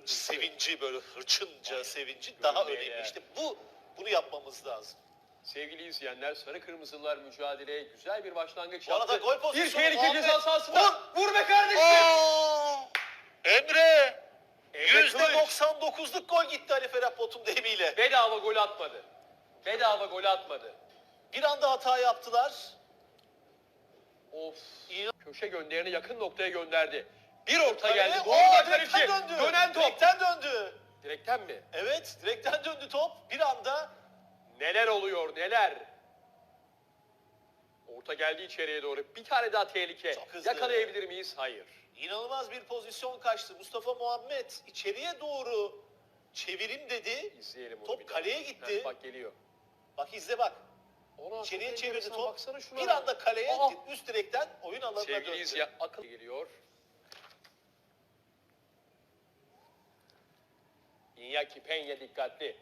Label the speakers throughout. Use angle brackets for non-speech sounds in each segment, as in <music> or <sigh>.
Speaker 1: hır, sevinci böyle hırçınca sevinci daha önemli.
Speaker 2: değer.
Speaker 1: İşte bu bunu yapmamız lazım.
Speaker 2: Sevgili izleyenler sarı kırmızılar mücadeleye güzel bir başlangıç
Speaker 1: Bu arada
Speaker 2: yaptı.
Speaker 1: gol
Speaker 2: bir
Speaker 1: pozisyonu
Speaker 2: tehlike
Speaker 1: Muhammed.
Speaker 2: ceza sahasında.
Speaker 1: Vur!
Speaker 2: Vur be kardeşim.
Speaker 1: Aa! Emre! Yüzde
Speaker 2: Kılıç.
Speaker 1: 99'luk gol gitti Ali Ferhat Botum deyimiyle.
Speaker 2: Bedava gol atmadı. Bedava gol atmadı.
Speaker 1: Bir anda hata yaptılar.
Speaker 2: Of.
Speaker 1: İyi.
Speaker 2: Köşe gönderini yakın noktaya gönderdi. Bir orta geldi.
Speaker 1: Kaleye-
Speaker 2: Doğrudan
Speaker 1: Oo, direkten
Speaker 2: kaleci.
Speaker 1: döndü.
Speaker 2: Dönen top.
Speaker 1: Direkten döndü.
Speaker 2: Direkten mi?
Speaker 1: Evet, direkten döndü top. Bir anda
Speaker 2: Neler oluyor neler? Orta geldi içeriye doğru. Bir tane daha tehlike.
Speaker 1: Çok hızlı.
Speaker 2: Yakalayabilir miyiz? Hayır.
Speaker 1: inanılmaz bir pozisyon kaçtı. Mustafa Muhammed içeriye doğru çevirim dedi.
Speaker 2: İzleyelim onu
Speaker 1: Top
Speaker 2: bir daha.
Speaker 1: kaleye gitti.
Speaker 2: Heh, bak geliyor.
Speaker 1: Bak izle bak.
Speaker 2: Ona
Speaker 1: İçeriye çevirdi top. Bir anda kaleye
Speaker 2: Aa!
Speaker 1: üst direkten oyun alanına
Speaker 2: Sevgili
Speaker 1: döndü.
Speaker 2: izleyen akıl geliyor. Iñaki Peña dikkatli.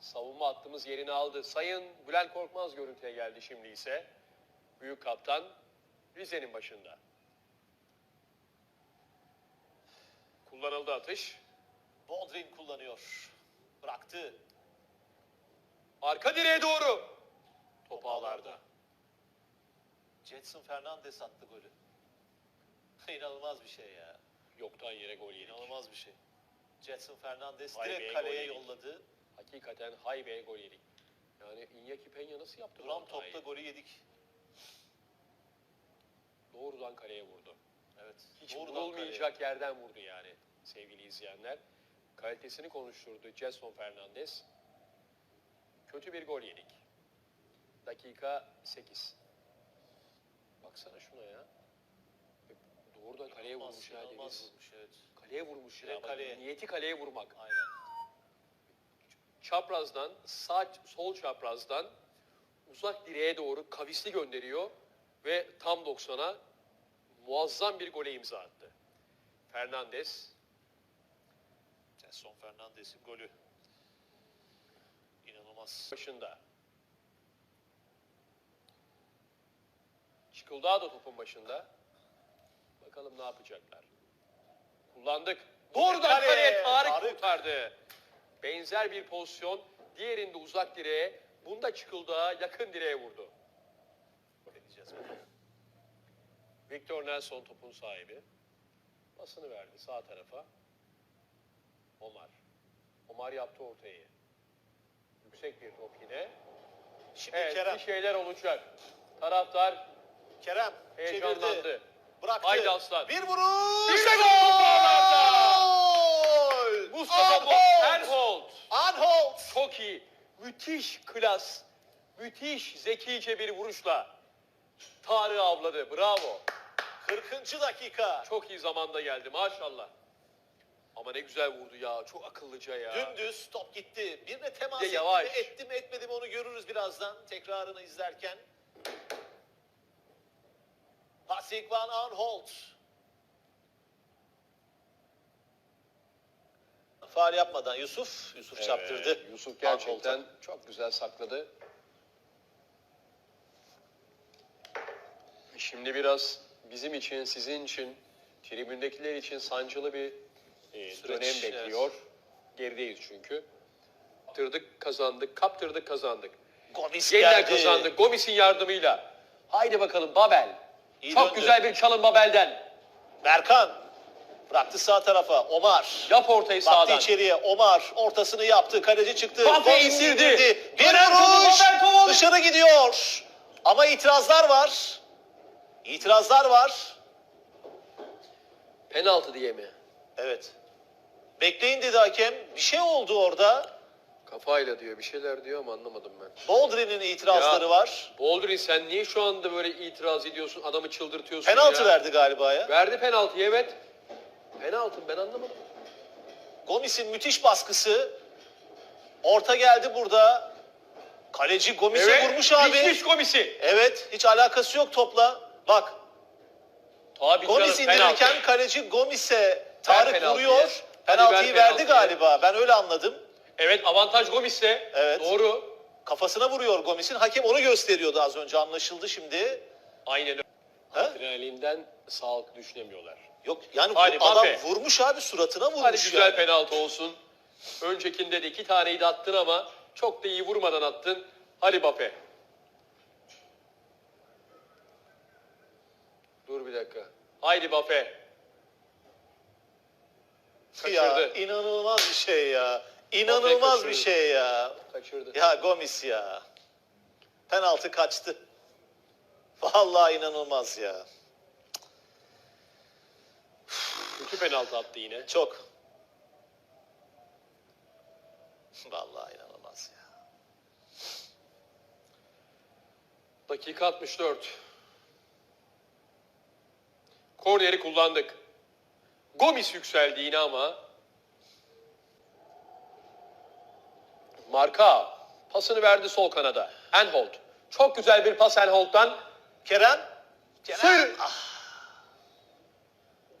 Speaker 2: Savunma hattımız yerini aldı. Sayın Bülent Korkmaz görüntüye geldi şimdi ise. Büyük kaptan Rize'nin başında. Kullanıldı atış.
Speaker 1: Bodrin kullanıyor. Bıraktı.
Speaker 2: Arka direğe doğru. Top ağlarda.
Speaker 1: Jetson Fernandez attı golü. İnanılmaz bir şey ya.
Speaker 2: Yoktan yere gol yedik.
Speaker 1: İnanılmaz bir şey. Jetson Fernandez
Speaker 2: be,
Speaker 1: direkt
Speaker 2: gol
Speaker 1: kaleye
Speaker 2: yedik.
Speaker 1: yolladı.
Speaker 2: Hakikaten haybe gol yedik. Yani Iñaki Peña nasıl yaptı bu
Speaker 1: Duran
Speaker 2: hatayı?
Speaker 1: topta golü yedik.
Speaker 2: Doğrudan kaleye vurdu.
Speaker 1: Evet.
Speaker 2: Hiç
Speaker 1: Doğrudan
Speaker 2: vurulmayacak yerden vurdu yani sevgili izleyenler. Kalitesini konuşturdu Jason Fernandez. Kötü bir gol yedik. Dakika 8. Baksana şuna ya. Doğrudan kaleye
Speaker 1: kaleye.
Speaker 2: vurmuş ya
Speaker 1: İnanılmaz
Speaker 2: Deniz.
Speaker 1: vurmuş, evet.
Speaker 2: Kaleye vurmuş ya.
Speaker 1: Direkt kaleye.
Speaker 2: Niyeti kaleye vurmak.
Speaker 1: Aynen.
Speaker 2: Çaprazdan, sağ sol çaprazdan uzak direğe doğru kavisli gönderiyor ve tam 90'a muazzam bir gole imza attı. Fernandez
Speaker 1: Jetson Fernandez'in golü. İnanılmaz.
Speaker 2: başında. Çıkıldağ da topun başında. Bakalım ne yapacaklar. Kullandık. Doğrudan
Speaker 1: Kale,
Speaker 2: kaleye Tarık,
Speaker 1: Tarık.
Speaker 2: kurtardı. Benzer bir pozisyon. Diğerinde uzak direğe. Bunda Çıkıldağ'a yakın direğe vurdu.
Speaker 1: Deneyeceğiz.
Speaker 2: Victor Nelson topun sahibi. Pasını verdi sağ tarafa. Omar. Omar yaptı ortayı. Yüksek bir top yine.
Speaker 1: Şimdi
Speaker 2: Evet
Speaker 1: Kerem.
Speaker 2: bir şeyler olacak. Taraftar
Speaker 1: Kerem
Speaker 2: heyecanlandı.
Speaker 1: çevirdi. Bıraktı.
Speaker 2: Haydi aslan.
Speaker 1: Bir vuruş.
Speaker 2: İşte gol!
Speaker 1: Gol!
Speaker 2: Mustafa
Speaker 1: Anholt!
Speaker 2: Erholt.
Speaker 1: Anholt!
Speaker 2: Çok iyi. Müthiş klas. Müthiş zekice bir vuruşla. Tarık'ı avladı. Bravo.
Speaker 1: 40. dakika.
Speaker 2: Çok iyi zamanda geldi maşallah. Ama ne güzel vurdu ya. Çok akıllıca ya.
Speaker 1: Dümdüz top gitti. Birine temas
Speaker 2: Bir de
Speaker 1: etti
Speaker 2: yavaş.
Speaker 1: mi, etti mi etmedi mi onu görürüz birazdan. Tekrarını izlerken. Patrick Van Aanholt. Faal yapmadan Yusuf, Yusuf çaptırdı.
Speaker 2: Evet, Yusuf gerçekten
Speaker 1: Aanholt'a.
Speaker 2: çok güzel sakladı. Şimdi biraz bizim için, sizin için, tribündekiler için sancılı bir e,
Speaker 1: Süreç,
Speaker 2: dönem
Speaker 1: evet.
Speaker 2: bekliyor. Gerideyiz çünkü. Kaptırdık, kazandık, kaptırdık, kazandık.
Speaker 1: Gomis
Speaker 2: Yeniden
Speaker 1: geldi.
Speaker 2: kazandık Gomis'in yardımıyla. Haydi bakalım Babel.
Speaker 1: İyi
Speaker 2: çok
Speaker 1: döndü.
Speaker 2: güzel bir çalım Babel'den.
Speaker 1: Berkan bıraktı sağ tarafa. Omar.
Speaker 2: Yap ortayı
Speaker 1: Baktı
Speaker 2: sağdan.
Speaker 1: içeriye. Omar ortasını yaptı. Kaleci çıktı.
Speaker 2: Bafe
Speaker 1: Gol
Speaker 2: indirdi.
Speaker 1: Bir
Speaker 2: Dönen topu
Speaker 1: vuruş. Dışarı gidiyor. Ama itirazlar var. İtirazlar var.
Speaker 2: Penaltı diye mi?
Speaker 1: Evet. Bekleyin dedi hakem. Bir şey oldu orada.
Speaker 2: Kafayla diyor, bir şeyler diyor ama anlamadım ben.
Speaker 1: Boldrin'in itirazları
Speaker 2: Ya.
Speaker 1: var.
Speaker 2: Boldrin sen niye şu anda böyle itiraz ediyorsun, adamı çıldırtıyorsun
Speaker 1: Penaltı
Speaker 2: ya?
Speaker 1: verdi galiba ya.
Speaker 2: Verdi penaltıyı evet. Penaltı ben anlamadım.
Speaker 1: Gomis'in müthiş baskısı. Orta geldi burada. Kaleci Gomis'e vurmuş abi.
Speaker 2: biçmiş komisi.
Speaker 1: Evet, hiç alakası yok topla. Bak,
Speaker 2: Tabii
Speaker 1: Gomis
Speaker 2: canım, penaltı.
Speaker 1: indirirken kaleci Gomis'e Tarık
Speaker 2: penaltıyı.
Speaker 1: vuruyor.
Speaker 2: Hadi
Speaker 1: Penaltıyı
Speaker 2: ver
Speaker 1: verdi
Speaker 2: penaltıyı.
Speaker 1: galiba. Ben öyle anladım.
Speaker 2: Evet avantaj Gomis'te.
Speaker 1: Evet.
Speaker 2: Doğru.
Speaker 1: Kafasına vuruyor Gomis'in. Hakem onu gösteriyordu az önce anlaşıldı şimdi.
Speaker 2: Aynen öyle.
Speaker 1: Ha?
Speaker 2: Adrenalinden sağlık düşünemiyorlar.
Speaker 1: Yok yani bu
Speaker 2: Hadi
Speaker 1: adam
Speaker 2: Mbappe.
Speaker 1: vurmuş abi suratına vurmuş
Speaker 2: Hadi güzel
Speaker 1: yani.
Speaker 2: penaltı olsun. Öncekinde de iki taneyi de attın ama çok da iyi vurmadan attın. Hadi Bape. Dur bir dakika. Haydi Bape.
Speaker 1: Ya
Speaker 2: Kaçırdı.
Speaker 1: inanılmaz bir şey ya. İnanılmaz bir şey ya.
Speaker 2: Kaçırdı.
Speaker 1: Ya Gomis ya. Penaltı kaçtı. Vallahi inanılmaz ya.
Speaker 2: Kötü penaltı attı yine.
Speaker 1: Çok. Vallahi inanılmaz ya.
Speaker 2: Dakika 64. Korneri kullandık. Gomis yükseldi yine ama. Marka pasını verdi sol kanada. Enhold. Çok güzel bir pas Enhold'dan.
Speaker 1: Kerem. Kerem.
Speaker 2: Sır.
Speaker 1: Ah.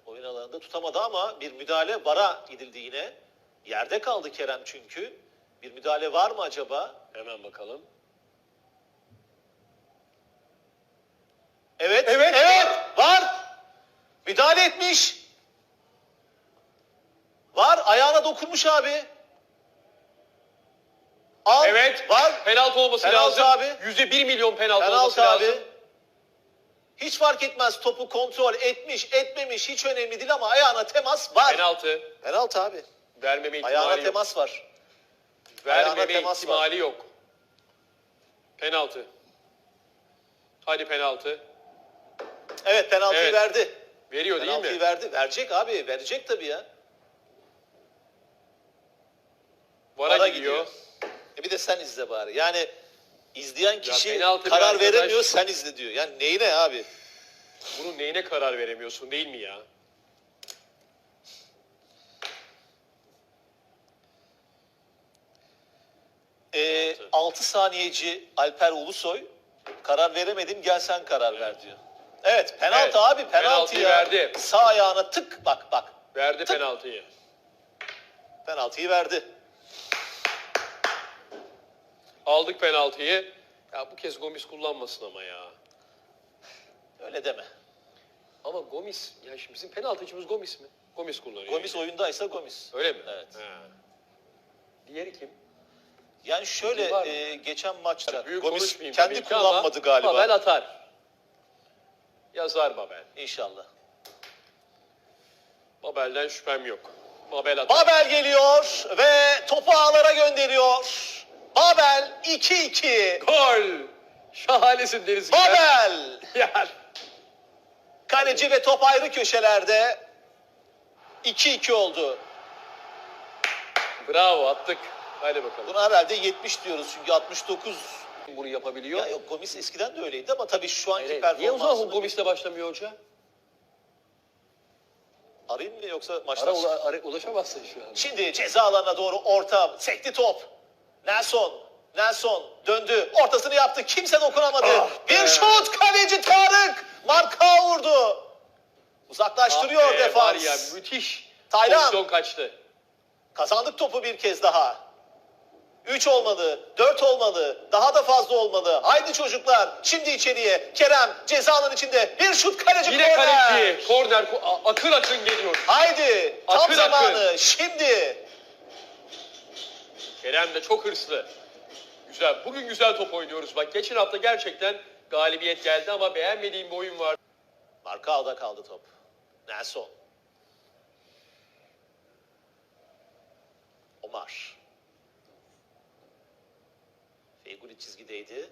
Speaker 1: Oyun alanında tutamadı ama bir müdahale vara gidildi yine. Yerde kaldı Kerem çünkü. Bir müdahale var mı acaba?
Speaker 2: Hemen bakalım.
Speaker 1: Evet.
Speaker 2: Evet,
Speaker 1: Evet.
Speaker 2: var.
Speaker 1: Var. Müdahale etmiş. Var. Ayağına dokunmuş abi. Al.
Speaker 2: Evet.
Speaker 1: Var.
Speaker 2: Penaltı olması
Speaker 1: Penaltı
Speaker 2: lazım.
Speaker 1: abi.
Speaker 2: Yüzde bir milyon penaltı, olması
Speaker 1: Penaltı abi.
Speaker 2: lazım.
Speaker 1: Hiç fark etmez topu kontrol etmiş, etmemiş hiç önemli değil ama ayağına temas var.
Speaker 2: Penaltı.
Speaker 1: Penaltı abi.
Speaker 2: Vermeme ihtimali
Speaker 1: Ayağına
Speaker 2: yok.
Speaker 1: temas var. ayağına
Speaker 2: Vermeme
Speaker 1: temas
Speaker 2: ihtimali yok. Penaltı. Hadi penaltı.
Speaker 1: Evet penaltıyı
Speaker 2: Evet.
Speaker 1: verdi.
Speaker 2: Veriyor değil
Speaker 1: Penaltıyı
Speaker 2: mi?
Speaker 1: verdi. Verecek abi. Verecek tabii ya.
Speaker 2: Vara,
Speaker 1: Vara
Speaker 2: gidiyor.
Speaker 1: E bir de sen izle bari. Yani izleyen kişi
Speaker 2: penaltı
Speaker 1: karar
Speaker 2: arkadaş-
Speaker 1: veremiyor sen izle diyor. Yani neyine abi?
Speaker 2: Bunun neyine karar veremiyorsun değil mi ya?
Speaker 1: Ee, 6 saniyeci Alper Ulusoy karar veremedim gel sen karar ver diyor. Evet penaltı
Speaker 2: Evet,
Speaker 1: abi penaltı
Speaker 2: penaltıyı
Speaker 1: ya.
Speaker 2: verdi.
Speaker 1: Sağ ayağına tık bak bak.
Speaker 2: Verdi penaltıyı.
Speaker 1: Penaltıyı verdi.
Speaker 2: Aldık penaltıyı. Ya bu kez Gomis kullanmasın ama ya.
Speaker 1: Öyle deme.
Speaker 2: Ama Gomis, ya şimdi bizim penaltıcımız Gomis mi? Gomis kullanıyor.
Speaker 1: Gomis oyundaysa Gomis.
Speaker 2: Öyle mi?
Speaker 1: Evet.
Speaker 2: Ha. Diğeri kim?
Speaker 1: Yani şöyle
Speaker 2: Var mı?
Speaker 1: e, geçen maçta
Speaker 2: Büyük
Speaker 1: Gomis
Speaker 2: konuşmayayım
Speaker 1: kendi
Speaker 2: tabii ki
Speaker 1: kullanmadı
Speaker 2: ama
Speaker 1: galiba.
Speaker 2: Babel atar. Yazar Babel.
Speaker 1: İnşallah.
Speaker 2: Babel'den şüphem yok. Babel atar.
Speaker 1: Babel geliyor ve topu ağlara gönderiyor. Babel 2-2.
Speaker 2: Gol! Şahanesin Deniz.
Speaker 1: Babel. <laughs>
Speaker 2: Ya.
Speaker 1: Kaleci ve top ayrı köşelerde. 2-2 oldu.
Speaker 2: Bravo attık. Hadi bakalım.
Speaker 1: Buna herhalde 70 diyoruz çünkü 69.
Speaker 2: Bunu yapabiliyor.
Speaker 1: Ya yok Gomis eskiden de öyleydi ama tabii şu anki
Speaker 2: Hayır,
Speaker 1: performansı.
Speaker 2: Niye o zaman Gomis'le başlamıyor hoca?
Speaker 1: Arayayım mı yoksa
Speaker 2: Ara,
Speaker 1: maçtan
Speaker 2: ula, ara- ulaşamazsın şu an.
Speaker 1: Şimdi ceza alanına doğru orta sekti top. Nelson. Nelson döndü. Ortasını yaptı. Kimse dokunamadı.
Speaker 2: Ah
Speaker 1: bir şut kaleci Tarık. Marka vurdu. Uzaklaştırıyor
Speaker 2: Ah be,
Speaker 1: defans.
Speaker 2: Var ya müthiş.
Speaker 1: Taylan.
Speaker 2: Pozisyon kaçtı.
Speaker 1: Kazandık topu bir kez daha. 3 olmalı, 4 olmalı, daha da fazla olmalı. Haydi çocuklar, şimdi içeriye. Kerem ceza alanı içinde bir şut kaleci
Speaker 2: Yine
Speaker 1: korner.
Speaker 2: kaleci. Korner akın akın geliyor.
Speaker 1: Haydi, tam
Speaker 2: Akın
Speaker 1: zamanı.
Speaker 2: akın.
Speaker 1: Şimdi.
Speaker 2: Kerem de çok hırslı. Güzel. Bugün güzel top oynuyoruz. Bak geçen hafta gerçekten galibiyet geldi ama beğenmediğim bir oyun var.
Speaker 1: Markao'da kaldı top. Nelson. Omar. Feyguli çizgideydi.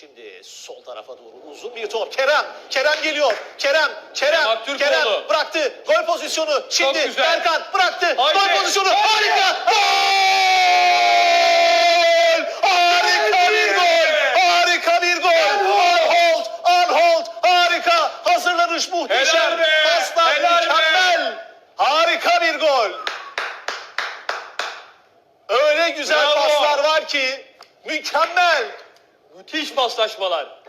Speaker 1: Şimdi sol tarafa doğru uzun bir top. Kerem, Kerem geliyor. Kerem, Kerem,
Speaker 2: Kerem.
Speaker 1: Kerem bıraktı. Gol pozisyonu. Şimdi. Berkan bıraktı.
Speaker 2: Haydi.
Speaker 1: Gol pozisyonu.
Speaker 2: Haydi.
Speaker 1: Harika. Gol! Harika bir gol. Harika bir gol. Arnold, Arnold harika. Hazırlanış muhteşem.
Speaker 2: Helal be,
Speaker 1: Paslar
Speaker 2: helal be.
Speaker 1: mükemmel. Harika bir gol. Öyle güzel
Speaker 2: Bravo.
Speaker 1: paslar var ki mükemmel.
Speaker 2: Müthiş paslaşmalar.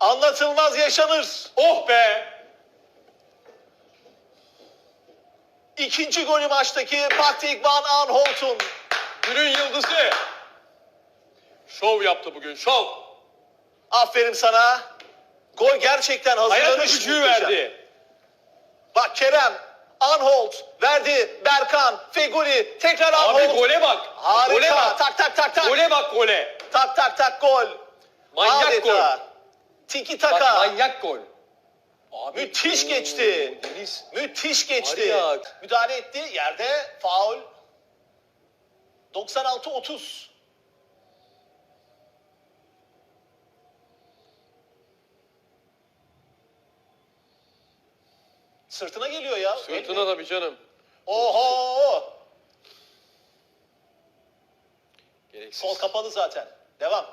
Speaker 1: Anlatılmaz yaşanır.
Speaker 2: Oh be!
Speaker 1: İkinci golü maçtaki Patrick Van Aanholt'un.
Speaker 2: Günün yıldızı. Şov yaptı bugün. Şov.
Speaker 1: Aferin sana. Gol gerçekten
Speaker 2: Hayat
Speaker 1: hazırlanış.
Speaker 2: öpücüğü verdi.
Speaker 1: Bak Kerem, Anholt verdi, Berkan, Feguli, tekrar Anholt.
Speaker 2: Abi gole bak.
Speaker 1: Harika.
Speaker 2: Gole bak.
Speaker 1: Tak tak tak tak.
Speaker 2: Gole bak gole.
Speaker 1: Tak tak tak gol.
Speaker 2: Manyak
Speaker 1: Adeta.
Speaker 2: gol.
Speaker 1: Tiki
Speaker 2: Bak
Speaker 1: taka.
Speaker 2: manyak gol. Abi,
Speaker 1: Müthiş
Speaker 2: oo,
Speaker 1: geçti.
Speaker 2: Deniz.
Speaker 1: Müthiş geçti.
Speaker 2: Var ya.
Speaker 1: Müdahale etti. Yerde faul. 96-30. Sırtına geliyor ya.
Speaker 2: Sırtına tabii canım.
Speaker 1: Oho!
Speaker 2: Gereksiz.
Speaker 1: Sol kapalı zaten. Devam.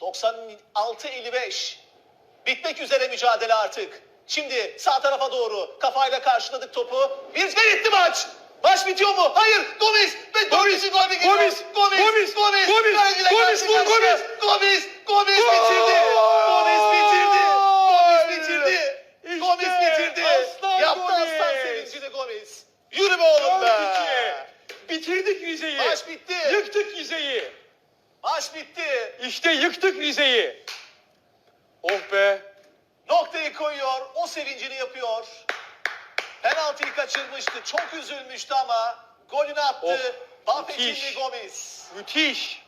Speaker 1: 96-55. Bitmek üzere mücadele artık. Şimdi sağ tarafa doğru kafayla karşıladık topu. Bir ve bitti maç. Maç bitiyor mu? Hayır. Gomis. Ve dördüncü gol geliyor.
Speaker 2: Gomis,
Speaker 1: Gomis.
Speaker 2: Gomis,
Speaker 1: Gomis.
Speaker 2: Gomis, Gomis, vur,
Speaker 1: karşıya. Gomis. Gomis bitirdi. Gomis bitirdi. Gomis bitirdi. Gomis bitirdi. Yaptı
Speaker 2: Gomis.
Speaker 1: aslan sevincini Gomis. Yürü be oğlum be.
Speaker 2: 4-2. Bitirdik Rize'yi.
Speaker 1: Maç bitti.
Speaker 2: Yıktık Rize'yi.
Speaker 1: Maç bitti.
Speaker 2: İşte yıktık Rize'yi. Oh be.
Speaker 1: Noktayı koyuyor. O sevincini yapıyor. Penaltıyı kaçırmıştı. Çok üzülmüştü ama golünü attı.
Speaker 2: Oh, müthiş.
Speaker 1: Gomis.
Speaker 2: Müthiş.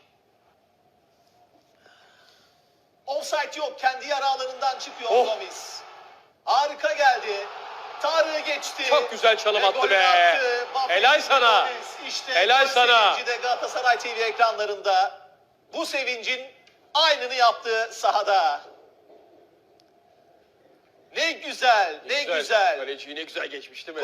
Speaker 1: Offside yok. Kendi yarı alanından çıkıyor
Speaker 2: Oh.
Speaker 1: Gomis. Harika geldi. Tarık'ı geçti.
Speaker 2: Çok güzel çalım attı be.
Speaker 1: attı.
Speaker 2: Helal sana.
Speaker 1: Gomis. İşte
Speaker 2: Helal sana.
Speaker 1: Galatasaray TV ekranlarında. Bu sevincin aynını yaptı sahada. Ne güzel, ne güzel.
Speaker 2: Kaleciyi ne güzel geçmiş değil mi?